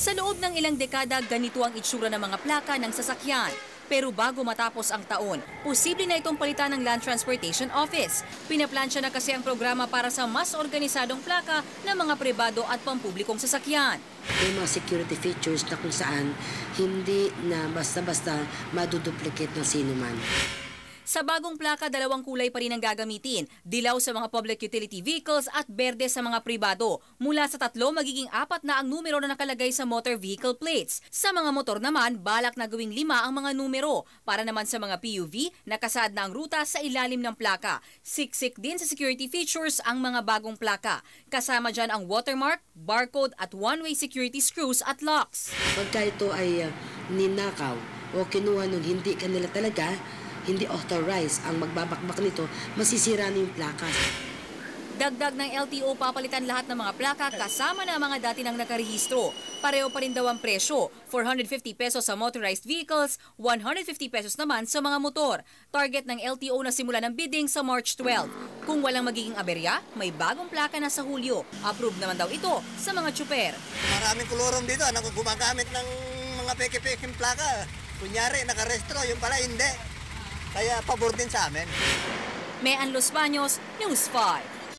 Sa loob ng ilang dekada, ganito ang itsura ng mga plaka ng sasakyan. Pero bago matapos ang taon, posible na itong palitan ng Land Transportation Office. Pinaplansya na kasi ang programa para sa mas organisadong plaka ng mga pribado at pampublikong sasakyan. May mga security features na kung saan hindi na basta-basta maduduplicate ng sino man. Sa bagong plaka, dalawang kulay pa rin ang gagamitin. Dilaw sa mga public utility vehicles at berde sa mga pribado. Mula sa tatlo, magiging apat na ang numero na nakalagay sa motor vehicle plates. Sa mga motor naman, balak na gawing lima ang mga numero. Para naman sa mga PUV, nakasaad na ang ruta sa ilalim ng plaka. Siksik din sa security features ang mga bagong plaka. Kasama dyan ang watermark, barcode at one-way security screws at locks. Pagka ito ay uh, ninakaw o kinuha nung hindi kanila talaga, hindi authorized ang magbabakbak nito, masisira na yung plakas. Dagdag ng LTO papalitan lahat ng mga plaka kasama na mga dati nang nakarehistro. Pareho pa rin daw ang presyo, 450 pesos sa motorized vehicles, 150 pesos naman sa mga motor. Target ng LTO na simula ng bidding sa March 12. Kung walang magiging aberya, may bagong plaka na sa Hulyo. Approve naman daw ito sa mga tsuper. Maraming kolorom dito, ano, gumagamit ng mga peke-peking plaka. Kunyari, nakarestro, yung pala hindi. Kaya pabor din sa amin. Mean Los Baños, News 5.